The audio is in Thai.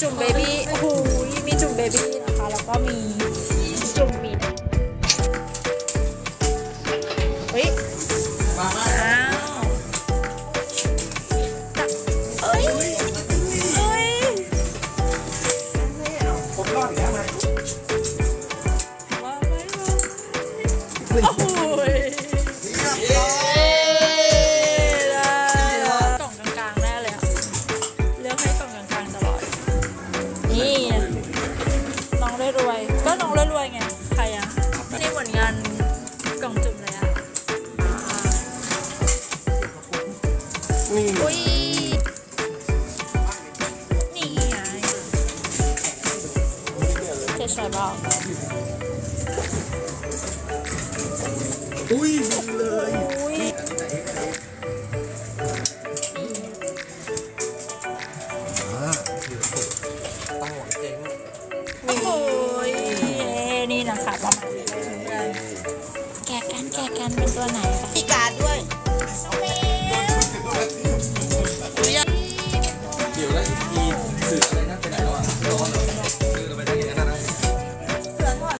จุ่มเบบี้โอ้โหมีจุ่มเบบี้นะคะ แล้วก็มีจุ่มมินเฮ้ยมามอ้าวเอ้ยเอ้ยผมรอดอีกแล้วไหมมาไหมมาโอ้ยเรวยๆก็น้องรวยๆไงใครอะนี่เหมือนงานกล่องจุ่มเลยอะอ่านี่อุ้ยนี่ไงเจ๊ชอยบอกอุ้ยเลย คะประมาณนี้เลยแกะกันแกะกันเป็นตัวไหนคะ มีการดด้วย